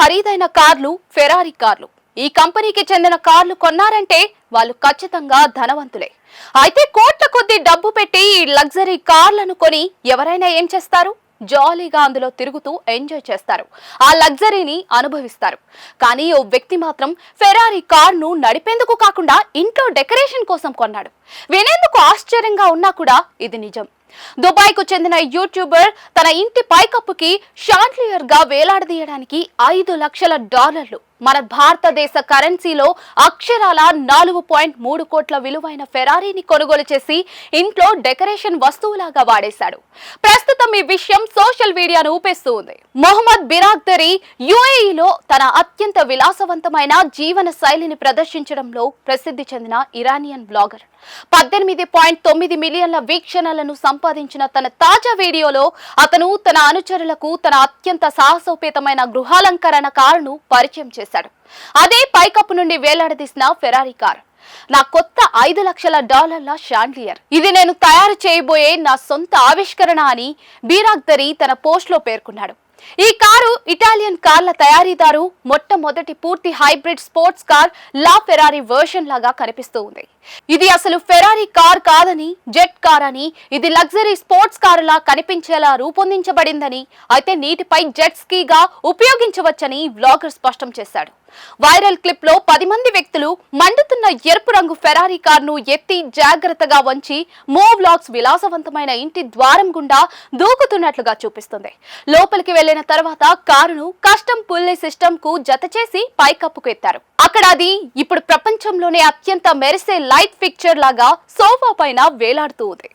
ఖరీదైన కార్లు ఫెరారీ కార్లు. ఈ కంపెనీకి చెందిన కార్లు కొన్నారంటే వాళ్ళు ఖచ్చితంగా ధనవంతులే. అయితే కోట్ల కొద్ది డబ్బు పెట్టి ఈ లగ్జరీ కార్లను కొని ఎవరైనా ఏం చేస్తారు? జాలీగా అందులో తిరుగుతూ ఎంజాయ్ చేస్తారు. ఆ లగ్జరీని అనుభవిస్తారు. కానీ ఓ వ్యక్తి మాత్రం ఫెరారీ కార్ను నడిపేందుకు కాకుండా ఇంట్లో డెకరేషన్ కోసం కొన్నాడు. వినేందుకు ఆశ్చర్యంగా ఉన్నా కూడా ఇది నిజం. దుబాయ్కు చెందిన యూట్యూబర్ తన ఇంటి పైకప్పుకి షాంట్లియర్గా వేలాడదీయడానికి ఐదు లక్షల డాలర్లు. మన భారతదేశ కరెన్సీలో అక్షరాల నాలుగు పాయింట్ మూడు కోట్ల విలువైన ఫెరారీని కొనుగోలు చేసి ఇంట్లో డెకరేషన్ వస్తువులాగా వాడేశాడు. ప్రస్తుతం ఈ విషయం సోషల్ మీడియాను ఊపేస్తూ ఉంది. మొహమ్మద్ దరీ యుఏఈలో తన అత్యంత విలాసవంతమైన జీవన శైలిని ప్రదర్శించడంలో ప్రసిద్ధి చెందిన ఇరానియన్ బ్లాగర్. పద్దెనిమిది పాయింట్ తొమ్మిది మిలియన్ల వీక్షణలను సంపాదించిన తన తాజా వీడియోలో అతను తన అనుచరులకు తన అత్యంత సాహసోపేతమైన గృహాలంకరణ కారును పరిచయం చేశాడు. అదే పైకప్పు నుండి వేలాడదీసిన ఫెరారీ కార్. నా కొత్త ఐదు లక్షల డాలర్ల షాండ్లియర్. ఇది నేను తయారు చేయబోయే నా సొంత ఆవిష్కరణ అని బీరాగ్దరి తన పోస్ట్లో పేర్కొన్నాడు. ఈ కారు ఇటాలియన్ కార్ల తయారీదారు మొట్టమొదటి పూర్తి hybrid sports car la Ferrari version లాగా కనిపిస్తూ ఉంది. ఇది అసలు ఫెరారీ కార్ కాదని జెట్ కార్ అని ఇది లగ్జరీ స్పోర్ట్స్ కారులా కనిపించేలా రూపొందించబడిందని అయితే నీటిపై జెట్ స్కీగా ఉపయోగించవచ్చని వ్లాగర్ స్పష్టం చేశాడు. వైరల్ క్లిప్లో పది మంది వ్యక్తులు మండుతున్న ఎరుపు రంగు ఫెరారీ కార్ను ఎత్తి జాగ్రత్తగా వంచి మో వ్లాగ్స్ విలాసవంతమైన ఇంటి ద్వారం గుండా దూకుతున్నట్లుగా చూపిస్తుంది. లోపలికి వెళ్ళిన తర్వాత కారును కస్టమ్ పుల్లే సిస్టమ్కు జత చేసి పైకప్పుకు ఎత్తారు. అక్కడ అది ఇప్పుడు ప్రపంచంలోనే అత్యంత మెరిసే లైట్ ఫిక్చర్ లాగా సోఫా పైన వేలాడుతూ ఉంది.